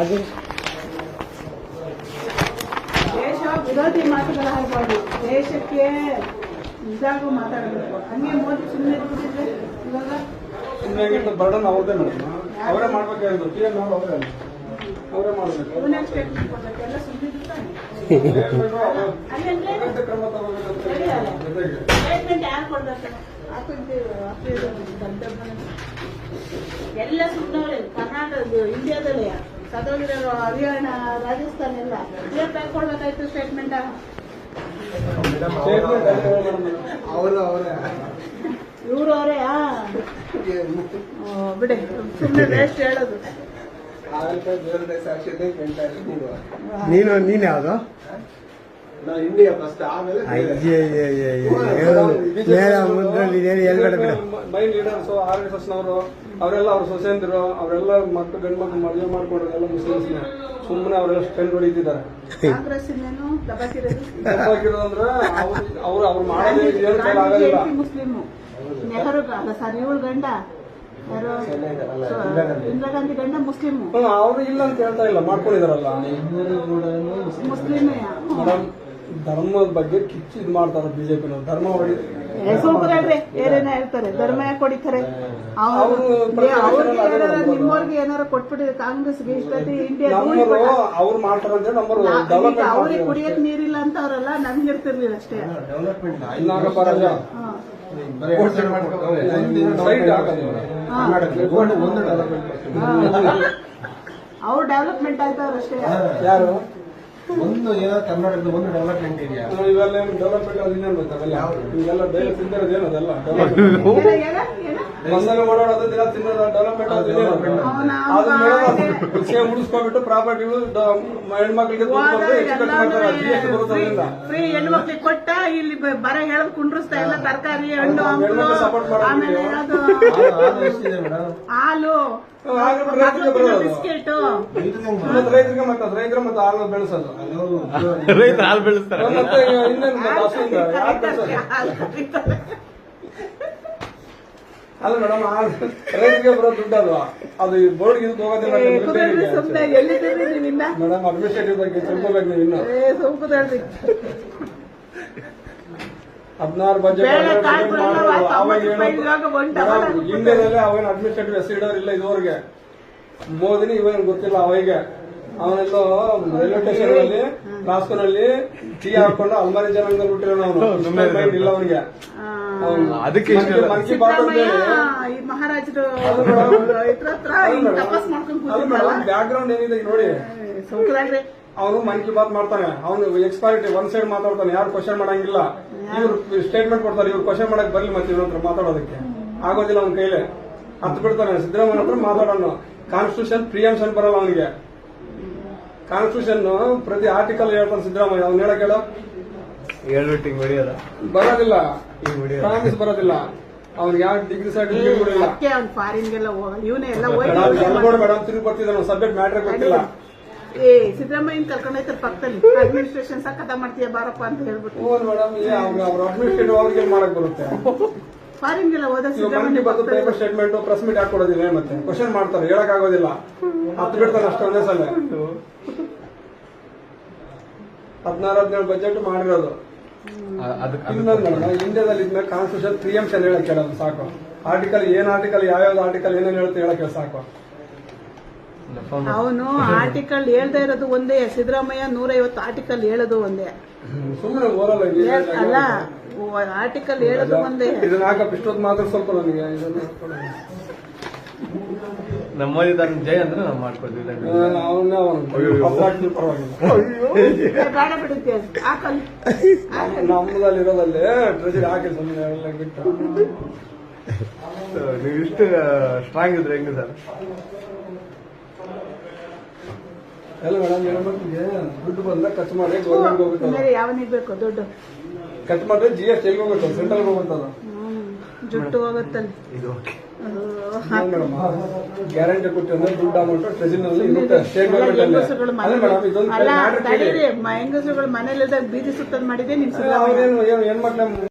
ಅದು. ದೇಶ ವಿರೋಧಿ ಮಾತುಗಳ ಆಡಬಾರ್ದು ದೇಶಕ್ಕೆ ಇದಾಗೂ ಮಾತಾಡಬೇಕು. ಹಂಗೆ ಮೋದಿ ಸುಮ್ಮನೆ ಕೂತಿದ್ರೆ ಇವಾಗ ಸುಮ್ಮನೆ ಬರ್ಡನ್ ಅವ್ರದೇ ಮೇಡಮ್ ಅವರೇ ಮಾಡ್ಬೇಕಾಗಿರೋದು. ಪಿ ಅವರು ಅವರೇ ಅವರೇ ಮಾಡಬೇಕು. ಎಲ್ಲ ಸುಮ್ಮನೆ ಕ್ರಮ ತಗೋಬೇಕಂತ ಯಾರು ಕೊಡ್ಬೇಕು? ಎಲ್ಲ ಸುಮ್ಮನವ್ರೆ ಕರ್ನಾಟಕ ಇಂಡಿಯಾದಲ್ಲಿ ಸದೋಗಿರೋ ಹರಿಯಾಣ ರಾಜಸ್ಥಾನ ಎಲ್ಲ ಇವ್ರು ಬ್ಯಾಂಕ್ ಕೊಡ್ಬೇಕಾಯ್ತು ಸ್ಟೇಟ್ಮೆಂಟ್ ಅವರು. ಅವರೇ ಇವರು ಅವರೇ ಬಿಡಿ. ಸುಮ್ಮನೆ ವೇಸ್ಟ್ ಹೇಳೋದು. ನೀನು ನೀನು ಯಾವುದು ಮುಂದ್ರಲ್ಲಿ ಏನು ಹೇಳ್ಬೇಡ ಬಿಡು my leaders R S S ನವರು ಅವರೆಲ್ಲ ಅವ್ರ ಸೊಸೆಂದ್ರು ಅವರೆಲ್ಲ ಮಕ್ಕಳು ಗಂಡು ಮಕ್ಕಳು ಮದುವೆ ಮಾಡ್ಕೊಂಡ್ರು ಎಲ್ಲ ಮುಸ್ಲಿಮ್ಸ್ ಸುಮ್ಮನೆ ಅವರೆಲ್ಲ ಸ್ಟೆಂಡ್ ಹೊಡಿತಿದ್ದಾರೆ. ಕಾಂಗ್ರೆಸ್ ಇನ್ನೇನು ದಬಾಕಿರೋದು ತಪ್ಪಾಗಿರೋದಂದ್ರೆ ಅವ್ರು ಅವ್ರು ಅವ್ರು ಮಾಡೋದೇ ಏನು ಕೈಲಿ ಆಗೋದಿಲ್ಲ ಮುಸ್ಲಿಮು. ನೆಹರು ಅಲ್ಲ ಸರ್ ಇವಳು ಗಂಡ? ಇಂದಿರಾ ಗಾಂಧಿ. ಗಂಡ ಮುಸ್ಲಿಮು? ಅವ್ರು ಇಲ್ಲ ಅಂತ ಹೇಳ್ತಾ ಇಲ್ಲ ಮಾಡ್ಕೊಂಡಿದಾರಲ್ಲ. ಮುಸ್ಲಿಮೇ. ಮೇಡಮ್ ಧರ್ಮದ ಬಗ್ಗೆ ಕಿಚ್ಚು ಇದು ಮಾಡ್ತಾರೆ ಬಿಜೆಪಿನವ್ರು. ಧರ್ಮ ಹೊಡಿ ಹೇಳ್ತಾರೆ. ಧರ್ಮ ಯಾಕೆ ಹೊಡಿತಾರೆ? ನಿಮ್ಮವ್ರಿಗೆ ಏನಾರ ಕೊಟ್ಬಿಟ್ಟಿದೆ ಕಾಂಗ್ರೆಸ್ಗೆ ಇಷ್ಟೊತ್ತಿ ಇಂಡಿಯಾ ಅವ್ರು ಅವ್ರಿಗೆ ಡೆವಲಪ್ಮೆಂಟ್ ಕುಡಿಯಕ್ ನೀರಿಲ್ಲ ಅಂತ ಅವರೆಲ್ಲ ನಮ್ಗೆ ಇರ್ತಿರ್ಲಿಲ್ಲ ಅಷ್ಟೇ. ಅವ್ರು ಡೆವಲಪ್ಮೆಂಟ್ ಆಯ್ತವ್ರು ಅಷ್ಟೇ. ಯಾರು? ಒಂದು ಏನೋ ಕರ್ನಾಟಕದ ಒಂದು ಡೆವಲಪ್ಮೆಂಟ್ ಇದೆಯಾ? ಇವೆಲ್ಲ ಡೆವಲಪ್ಮೆಂಟ್ ಅಲ್ಲಿ ಇನ್ನೇನು ಗೊತ್ತಾಗಲ್ಲ ಇವೆಲ್ಲ ಬೇರೆ ತಿಂದಿರೋದು ಏನು ಅದೆಲ್ಲ? ಏನ, ಏನ, ಏನ? ಬಸ್ಸಲ್ಲಿ ಓಡಾಡೋದು ದಿನ ತಿನ್ನೋದು ಡೆವಲಪ್ಮೆಂಟ್ ಅದು ವಿಷಯ ಮುಗಿಸ್ಕೊಂಡ್ಬಿಟ್ಟು ಪ್ರಾಪರ್ಟಿಗಳು ಹೆಣ್ಮಕ್ಳಿಗೆ ಫ್ರೀ ಹೆಣ್ಮಕ್ಳಿಗೆ ಕೊಟ್ಟ ಇಲ್ಲಿ ಬರ ಹೇಳದ್ ಕುಂಡ್ರಸ್ತಾ ಇಲ್ಲ ತರಕಾರಿ ಹಣ್ಣು ಹಂಪಲು ಆಮೇಲೆ ಅದು ಹಾಲು- ಬಿಸ್ಕೆಟ್. ಮತ್ತೆ ರೈತರಿಗೆ ಮತ್ತೆ ರೈತರು ಮತ್ತೆ ಹಾಲು ಬೆಳೆಸೋದು. ರೈತ ಹಾಲು ಬೆಳೆಸ್ತಾರೆ ಮತ್ತೆ ಇನ್ನೇನು ಮತ್ತೆ ಹಸುವಿಂದ ಯಾರು ಬೆಳೆಸೋದು ಅಲ್ಲ ಮೇಡಮ್ ರೈತರಿಗೆ ಬರೋ ದುಡ್ಡು ಅಲ್ವಾ ಅದು ಬೋರ್ಡ್ ಇದಕ್ಕೆ ಹೋಗೋದಿಲ್ಲ ಮೇಡಮ್ ಅಡ್ಮಿನಿಸ್ಟ್ರೇಟಿವ್ ಬಗ್ಗೆ ತಿಳ್ಕೊಬೇಕು ನೀವು ಇನ್ನು. ಹದಿನಾರು ಬಜೆಟ್ ಅವಾಗ ಇಂಡಿಯಾದಲ್ಲಿ ಅವೇನು ಅಡ್ಮಿನಿಸ್ಟ್ರೇಟಿವ್ ಹೆಸರು ಇಡೋರು ಇಲ್ಲ ಇದುವರೆಗೆ. ಮೋದಿನಿ ಇವಾಗ ಗೊತ್ತಿಲ್ಲ ಅವಿಗೆ. ಅವನೆಲ್ಲೋ ರೈಲ್ವೆ ಸ್ಟೇಷನ್ ಅಲ್ಲಿ ರಾಸ್ಕೋನಲ್ಲಿ ಟೀ ಹಾಕೊಂಡು ಅಲ್ಮಾರಿ ಜನಾಂಗ ಬಿಟ್ಟಿರೋಣ ಅವನು. ಇಲ್ಲ ಅವನಿಗೆ. ಅದಕ್ಕೆ ಇಷ್ಟ ಮನ್- ಮನ್ ಬಾತ್ ಅಂತ ಹೇಳಿ. ಈ ಮಹಾರಾಜರು ತಪಸ್ ಮಾಡ್ಕೊಂಡ್ ಬ್ಯಾಕ್ ಗ್ರೌಂಡ್ ಏನಿದೆ ನೋಡಿ. ಅವನು ಮನ್ ಕಿ ಬಾತ್ ಮಾಡ್ತಾನೆ. ಅವನು ಎಕ್ಸ್ಪೈರಿಟಿ ಒನ್ ಸೈಡ್ ಮಾತಾಡ್ತಾನೆ. ಯಾರು ಕ್ವಶನ್ ಮಾಡಂಗಿಲ್ಲ. ಇವ್ರು ಸ್ಟೇಟ್ಮೆಂಟ್ ಕೊಡ್ತಾರೆ. ಇವ್ರು ಕ್ವಶನ್ ಮಾಡಕ್ ಬರ್ಲಿ ಮತ್ತೆ ಇವ್ರ ಹತ್ರ ಮಾತಾಡೋದಕ್ಕೆ. ಆಗೋದಿಲ್ಲ ಅವನ ಕೈಲೇ. ಹತ್ತು ಬಿಡ್ತಾನೆ ಸಿದ್ದರಾಮಯ್ಯ ಹತ್ರ ಮಾತಾಡೋಣ ಕಾನ್ಸ್ಟಿಟ್ಯೂಷನ್ ಪ್ರಿಯಾಂಶನ್ ಬರಲ್ಲ ಅವನಿಗೆ. ಕಾನ್ಸ್ಟಿಟ್ಯೂಷನ್ ಪ್ರತಿ ಆರ್ಟಿಕಲ್ ಹೇಳ್ತಾನೆ ಸಿದ್ದರಾಮಯ್ಯ. ಅವ್ನು ಹೇಳಕ್ ಹೇಳೋ ಹೇಳ್ಬಿಟ್ಟು ಹಿಂಗ್ ಹೊಡಿಯೋದ? ಬರೋದಿಲ್ಲ. ಹಿಂಗ್ ಹೊಡಿಯೋದ? ಪ್ರಾಮಿಸ್ ಬರೋದಿಲ್ಲ. ಅವ್ನಿಗೆ ಯಾವ ಡಿಗ್ರಿ ಸರ್ಟಿಫಿಕೇಟ್ ಕೂಡ ಇಲ್ಲ ಅದಕ್ಕೆ ಅವ್ನ್ ಫಾರಿನ್ಗೆಲ್ಲ ಹೋಗ ಇವನೇ ಎಲ್ಲ ಮೇಡಮ್ ಹೋಗಿ ಮೇಡಮ್ ತಿರುಗಿ ಬರ್ತಿದ್ದಾನೆ ಸಬ್ಜೆಕ್ಟ್ ಮ್ಯಾಟ್ರ್ ಗೊತ್ತಿಲ್ಲ. ಏ ಸಿದ್ದರಾಮಯ್ಯನ ಕರ್ಕೊಂಡ್ ಹೋಯ್ತಾರೆ ಪಕ್ಕದಲ್ಲಿ. ಅಡ್ಮಿನಿಸ್ಟ್ರೇಷನ್ ಸಖತ ಮಾಡ್ತೀಯ ಬಾರಪ್ಪ ಅಂತ ಹೇಳ್ಬಿಟ್ಟು. ಹ್ಞೂ ಮೇಡಮ್ ಅವ್ರ ಅಡ್ಮಿನಿಸ್ಟ್ರೇಟಿವ್ ಅವ್ರಿಗೆ ಮಾಡಕ್ ಬರುತ್ತೆ? ಫಾರಿನ್ಗೆಲ್ಲ ಹೋದ ಸಿದ್ದರಾಮಯ್ಯ ಬಾತ್ ಪೇಪರ್ ಸ್ಟೇಟ್ಮೆಂಟ್ ಪ್ರೆಸ್ ಮೀಟ್ ಹಾಕೊಡೋದಿಲ್ಲ ಮತ್ತೆ? ಕ್ವಶನ್ ಮಾಡ್ತಾರೆ ಹೇಳಕ್ ಆಗೋದಿಲ್ಲ ಹತ್ತು ಬಿಡ್ತಾರೆ ಅಷ್ಟೊಂದೇ ಸಲ. ಹದಿನಾರು ಹದಿನೇಳು ಬಜೆಟ್ ಮಾಡಿರೋದು. ಇಂಡಿಯಾದಲ್ಲಿ ಇದ್ಮೇಲೆ ಕಾನ್ಸ್ಟಿಟ್ಯೂಷನ್ ಪ್ರಿಯಂಶನ್ ಹೇಳಕ್ ಹೇಳೋದು ಸಾಕು. ಆರ್ಟಿಕಲ್ ಏನ್ ಆರ್ಟಿಕಲ್ ಯಾವ್ಯಾವ್ದು ಆರ್ಟಿಕಲ್ ಏನೇನು ಹೇಳುತ್ತೆ ಹೇಳಕ್ಕೆ ಸಾಕು. ಅವನು ಆರ್ಟಿಕಲ್ ಹೇಳ್ದೇ ಇರೋದು ಒಂದೇ ಸಿದ್ದರಾಮಯ್ಯ ನೂರೈವತ್ತು ಆರ್ಟಿಕಲ್ ಹೇಳೋದು ಒಂದೇ. ಸುಮ್ಮನೆ ಓರಲ್ಲ ಅಲ್ಲ ಆರ್ಟಿಕಲ್ ಹೇಳೋದು ಒಂದೇ. ಇದನ್ನ ಹಾಕಪ್ಪ ಇಷ್ಟೊತ್ತು ಮಾತ್ರ ಸ್ವಲ್ಪ ನನಗೆ ಇದನ್ನ ಹಾಕ್ಕೊಡು. ನಮ್ಮ ಮೋದಿ ತನ್ನ ಜೈ ಅಂದ್ರೆ ನಾವು ಮಾಡ್ಕೊಡ್ತೀವಿ ನಾನು ಅವನ್ನೇ ಪರವಾಗಿಲ್ಲ. ನಮ್ಮದಲ್ಲಿ ಇರೋದಲ್ಲಿ ಟ್ರೆಜರಿ ಹಾಕಿ ಸುಮ್ಮನೆ ಬಿಟ್ಟು. ನೀವು ಇಷ್ಟು ಸ್ಟ್ರಾಂಗ್ ಇದ್ರೆ ಹೆಂಗೆ ಸರ್? ಎಲ್ಲ ಮೇಡಮ್ ಹೆಣ್ಮಕ್ಳಿಗೆ ದುಡ್ಡು ಬಂದ ಖರ್ಚು ಮಾಡಿ ಗೌರ್ಮೆಂಟ್ ಹೋಗ್ಬೇಕು ಯಾವ ಯಾವನಿಗೆ ಬೇಕು ದುಡ್ಡು? ಖರ್ಚು ಮಾಡಿದ್ರೆ ಜಿ ಎಸ್ ಟಿ ಹೋಗ್ಬೇಕು ಸೆಂಟ್ರಲ್ ಗೌರ್ಮೆಂಟ್ ಹ್ಮ್. ಜುಟ್ಟು ಹೋಗುತ್ತಲ್ಲಿ ಇದು ಗ್ಯಾರಂಟಿ ಕೊಟ್ಟಿದ್ರೆ ದುಡ್ಡು ಅಮೌಂಟ್ ಟ್ರೆಜರಿನಲ್ಲಿ ಇರುತ್ತೆ ಸ್ಟೇಟ್ ಗೌರ್ಮೆಂಟ್ ಅಲ್ಲ. ತಡೀರಿ ಹೆಂಗಸರುಗಳು ಮನೇಲಿದ್ದಾಗ ಬೀದಿ ಸುತ್ತದ್ ಮಾಡಿದೆ ನಿಮ್ ಸಿದ್ದರಾಮಯ್ಯ ಏನು ಹೆಣ್ಮಕ್ಳ